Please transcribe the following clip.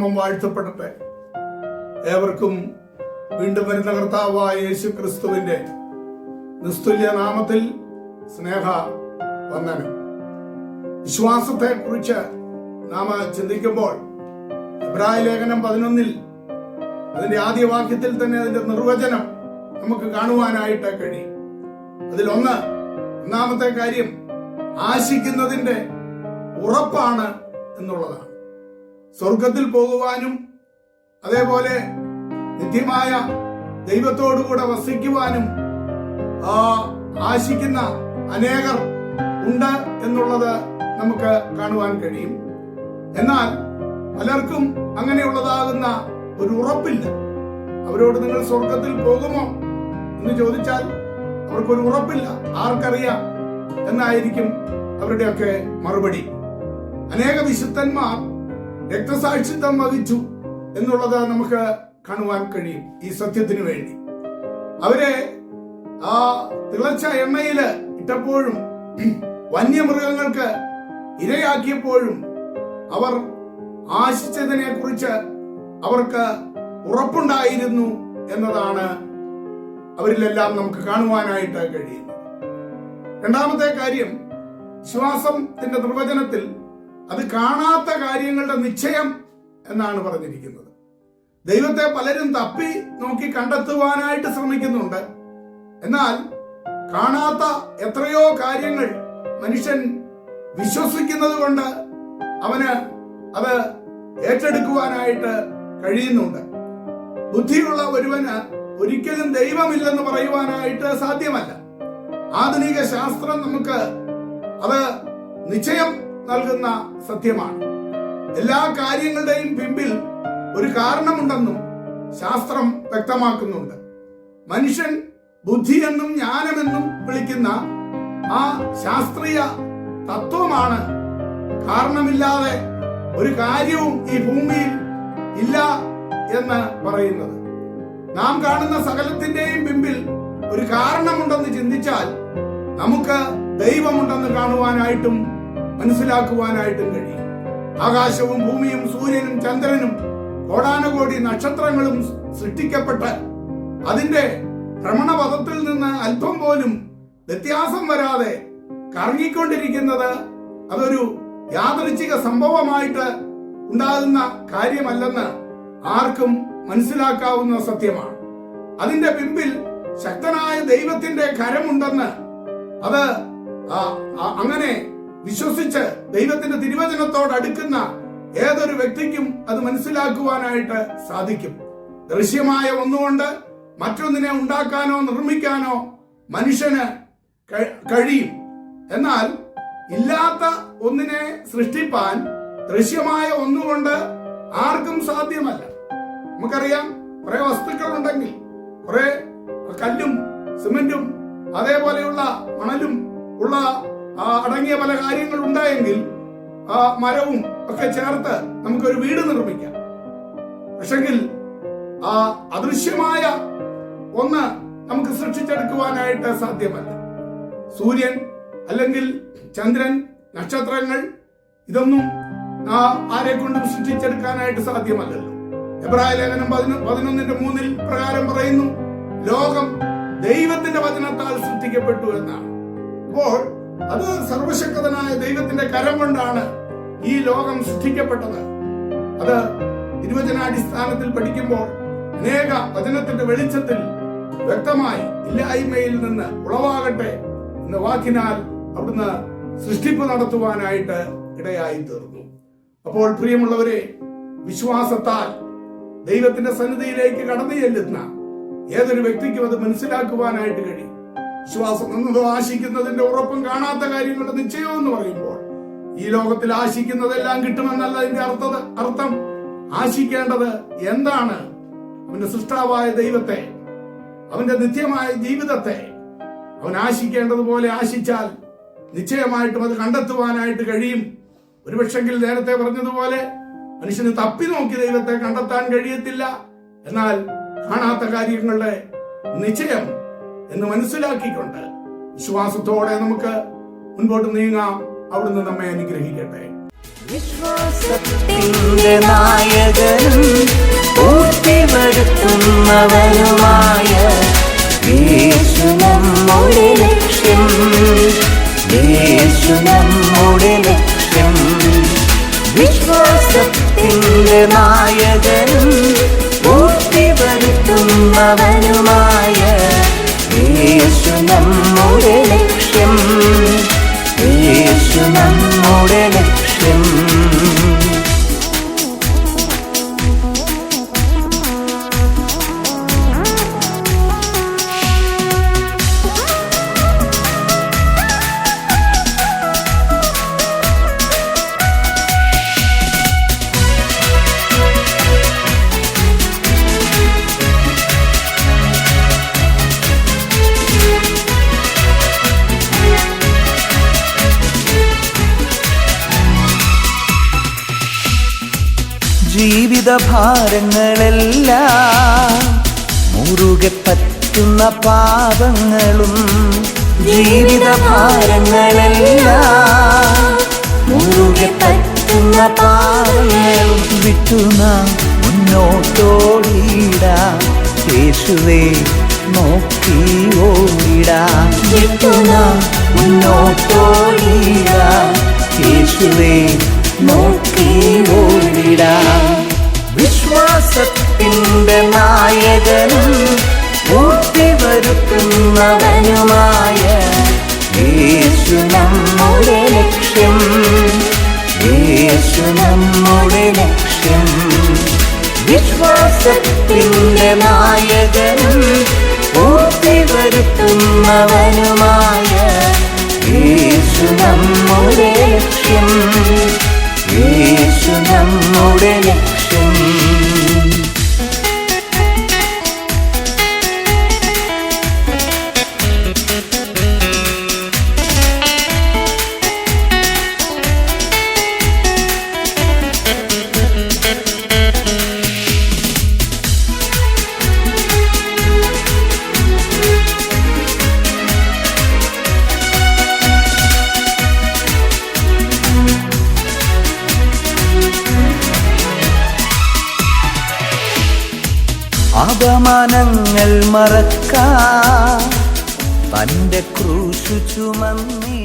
ദൈവതിരുനാമം വാഴ്ത്തപ്പെടട്ടെ. ഏവർക്കും വീണ്ടും വരുന്ന കർത്താവായ യേശു ക്രിസ്തുവിന്റെ നിസ്തുല്യ നാമത്തിൽ സ്നേഹ വന്ദനം. വിശ്വാസത്തെ കുറിച്ച് നാം ചിന്തിക്കുമ്പോൾ ഇബ്രായ ലേഖനം പതിനൊന്നിൽ അതിന്റെ ആദ്യ വാക്യത്തിൽ തന്നെ അതിന്റെ നിർവചനം നമുക്ക് കാണുവാനായിട്ട് കഴിയും. അതിലൊന്ന് ഒന്നാമത്തെ കാര്യം ആശിക്കുന്നതിന്റെ ഉറപ്പാണ് എന്നുള്ളതാണ്. സ്വർഗത്തിൽ പോകുവാനും അതേപോലെ നിത്യമായ ദൈവത്തോടുകൂടെ വസിക്കുവാനും ആശിക്കുന്ന അനേകർ ഉണ്ട് എന്നുള്ളത് നമുക്ക് കാണുവാൻ കഴിയും. എന്നാൽ പലർക്കും അങ്ങനെയുള്ളതാകുന്ന ഒരു ഉറപ്പില്ല. അവരോട് നിങ്ങൾ സ്വർഗത്തിൽ പോകുമോ എന്ന് ചോദിച്ചാൽ അവർക്കൊരു ഉറപ്പില്ല. ആർക്കറിയാം എന്നായിരിക്കും അവരുടെയൊക്കെ മറുപടി. അനേക വിശുദ്ധന്മാർ രക്തസാക്ഷിത്വം വഹിച്ചു എന്നുള്ളത് നമുക്ക് കാണുവാൻ കഴിയും ഈ സത്യത്തിന് വേണ്ടി. അവരെ ആ തിളച്ച എണ്ണയിൽ ഇട്ടപ്പോഴും വന്യമൃഗങ്ങൾക്ക് ഇരയാക്കിയപ്പോഴും അവർ ആശിച്ചതിനെ കുറിച്ച് അവർക്ക് ഉറപ്പുണ്ടായിരുന്നു എന്നതാണ് അവരിലെല്ലാം നമുക്ക് കാണുവാനായിട്ട് കഴിയുന്നത്. രണ്ടാമത്തെ കാര്യം വിശ്വാസത്തിന്റെ നിർവചനത്തിൽ അത് കാണാത്ത കാര്യങ്ങളുടെ നിശ്ചയം എന്നാണ് പറഞ്ഞിരിക്കുന്നത്. ദൈവത്തെ പലരും തപ്പി നോക്കി കണ്ടെത്തുവാനായിട്ട് ശ്രമിക്കുന്നുണ്ട്. എന്നാൽ കാണാത്ത എത്രയോ കാര്യങ്ങൾ മനുഷ്യൻ വിശ്വസിക്കുന്നത് കൊണ്ട് അവന് അത് ഏറ്റെടുക്കുവാനായിട്ട് കഴിയുന്നുണ്ട്. ബുദ്ധിയുള്ള ഒരുവന് ഒരിക്കലും ദൈവമില്ലെന്ന് പറയുവാനായിട്ട് സാധ്യമല്ല. ആധുനിക ശാസ്ത്രം നമുക്ക് അത് നിശ്ചയം നൽകുന്ന സത്യമാണ്. എല്ലാ കാര്യങ്ങളുടെയും പിമ്പിൽ ഒരു കാരണമുണ്ടെന്നും ശാസ്ത്രം വ്യക്തമാക്കുന്നുണ്ട്. മനുഷ്യൻ ബുദ്ധിയെന്നും ജ്ഞാനമെന്നും വിളിക്കുന്ന ആ ശാസ്ത്രീയ തത്വമാണ് കാരണമില്ലാതെ ഒരു കാര്യവും ഈ ഭൂമിയിൽ ഇല്ല എന്ന് പറയുന്നത്. നാം കാണുന്ന സകലത്തിന്റെയും പിമ്പിൽ ഒരു കാരണമുണ്ടെന്ന് ചിന്തിച്ചാൽ നമുക്ക് ദൈവമുണ്ടെന്ന് കാണുവാനായിട്ടും മനസ്സിലാക്കുവാനായിട്ടും കഴിയും. ആകാശവും ഭൂമിയും സൂര്യനും ചന്ദ്രനും കോടാനുകോടി നക്ഷത്രങ്ങളും സൃഷ്ടിക്കപ്പെട്ട് അതിന്റെ ഭ്രമണപഥത്തിൽ നിന്ന് അല്പം പോലും വ്യത്യാസം വരാതെ കറങ്ങിക്കൊണ്ടിരിക്കുന്നത് അതൊരു യാദൃച്ഛിക സംഭവമായിട്ട് ഉണ്ടാകുന്ന കാര്യമല്ലെന്ന് ആർക്കും മനസ്സിലാക്കാവുന്ന സത്യമാണ്. അതിന്റെ പിമ്പിൽ ശക്തനായ ദൈവത്തിന്റെ കരമുണ്ടെന്ന് അത് അങ്ങനെ വിശ്വസിച്ച് ദൈവത്തിന്റെ തിരുവചനത്തോട് അടുക്കുന്ന ഏതൊരു വ്യക്തിക്കും അത് മനസ്സിലാക്കുവാനായിട്ട് സാധിക്കും. ദൃശ്യമായ ഒന്നുകൊണ്ട് മറ്റൊന്നിനെ ഉണ്ടാക്കാനോ നിർമ്മിക്കാനോ മനുഷ്യന് കഴിയും. എന്നാൽ ഇല്ലാത്ത ഒന്നിനെ സൃഷ്ടിപ്പാൻ ദൃശ്യമായ ഒന്നുകൊണ്ട് ആർക്കും സാധ്യമല്ല. നമുക്കറിയാം കുറെ വസ്തുക്കൾ ഉണ്ടെങ്കിൽ കുറെ കല്ലും സിമെന്റും അതേപോലെയുള്ള മണലും ഉള്ള അടങ്ങിയ പല കാര്യങ്ങൾ ഉണ്ടായെങ്കിൽ ആ മരവും ഒക്കെ ചേർത്ത് നമുക്കൊരു വീട് നിർമ്മിക്കാം. പക്ഷെങ്കിൽ ആ അദൃശ്യമായ ഒന്ന് നമുക്ക് സൃഷ്ടിച്ചെടുക്കുവാനായിട്ട് സാധ്യമല്ല. സൂര്യൻ അല്ലെങ്കിൽ ചന്ദ്രൻ നക്ഷത്രങ്ങൾ ഇതൊന്നും ആരെ കൊണ്ടും സൃഷ്ടിച്ചെടുക്കാനായിട്ട് സാധ്യമല്ലല്ലോ. എബ്രാഹിം ലേഖനം പതിനൊന്നിന്റെ മൂന്നിൽ പ്രകാരം പറയുന്നു ലോകം ദൈവത്തിന്റെ വചനത്താൽ സൃഷ്ടിക്കപ്പെട്ടു എന്നാണ്. അപ്പോൾ അത് സർവശക്തനായ ദൈവത്തിന്റെ കരം കൊണ്ടാണ് ഈ ലോകം സൃഷ്ടിക്കപ്പെട്ടത് അത് തിരുവചനാടിസ്ഥാനത്തിൽ പഠിക്കുമ്പോൾ അനേക വചനത്തിന്റെ വെളിച്ചത്തിൽ വ്യക്തമായി ഇല്ലായ്മയിൽ നിന്ന് ഉളവാകട്ടെ എന്ന വാക്കിനാൽ അവിടുന്ന് സൃഷ്ടിപ്പ് നടത്തുവാനായിട്ട് ഇടയായി തീർന്നു അപ്പോൾ പ്രിയമുള്ളവരെ വിശ്വാസത്താൽ ദൈവത്തിന്റെ സന്നിധിയിലേക്ക് കടന്നു ചെല്ലുന്ന ഏതൊരു വ്യക്തിക്കും അത് മനസ്സിലാക്കുവാനായിട്ട് കഴിയും. വിശ്വാസം നിന്നതോ ആശിക്കുന്നതിന്റെ ഉറപ്പും കാണാത്ത കാര്യങ്ങളുടെ നിശ്ചയം എന്ന് പറയുമ്പോൾ ഈ ലോകത്തിൽ ആശിക്കുന്നതെല്ലാം കിട്ടുമെന്നല്ല അതിന്റെ അർത്ഥത അർത്ഥം. ആശിക്കേണ്ടത് എന്താണ്? അവന്റെ സൃഷ്ടാവായ ദൈവത്തെ അവന്റെ നിത്യമായ ജീവിതത്തെ. അവൻ ആശിക്കേണ്ടതുപോലെ ആശിച്ചാൽ നിശ്ചയമായിട്ടും അത് കണ്ടെത്തുവാനായിട്ട് കഴിയും. ഒരുപക്ഷെങ്കിൽ നേരത്തെ പറഞ്ഞതുപോലെ മനുഷ്യന് തപ്പി നോക്കി ദൈവത്തെ കണ്ടെത്താൻ കഴിയത്തില്ല. എന്നാൽ കാണാത്ത കാര്യങ്ങളുടെ നിശ്ചയം എന്ന് മനസ്സിലാക്കിക്കൊണ്ട് വിശ്വാസത്തോടെ നമുക്ക് മുൻപോട്ട് നീങ്ങാം. അവിടുന്ന് നമ്മെ അനുഗ്രഹിക്കട്ടെ. വിശ്വാസത്തിന്റെ നായകനും പൂർത്തി വരുത്തുന്നവനുമായ യേശു യേശു ജീവിത ഭാരങ്ങളെല്ലാം മുറുകെ പറ്റുന്ന പാപങ്ങളും ജീവിത ഭാരങ്ങളെല്ലാം മുറുകെ പറ്റുന്ന പാപങ്ങളും വിട്ടുന മുന്നോട്ടോടിയിടാം. യേശുവേ നോക്കി ഓടിടാം വിട്ടുന മുന്നോട്ടോടിയിടാം. യേശുവേ നോക്കി ഓടിടാം വിശ്വാസത്തിന്റെ നായകനും പൂർത്തി വരുത്തുന്നവനുമായ യേശു നമ്മുടെ ലക്ഷ്യം. യേശു നമ്മുടെ ലക്ഷ്യം. വിശ്വാസത്തിന്റെ നായകനും പൂർത്തി വരുത്തുന്നവനുമായ യേശു നമ്മുടെ ലക്ഷ്യം. യേശു നമ്മുടെ ലക്ഷ്യം. അപമാനങ്ങൾ മറക്കാൻ തന്റെ ക്രൂശു ചുമന്നിടാൻ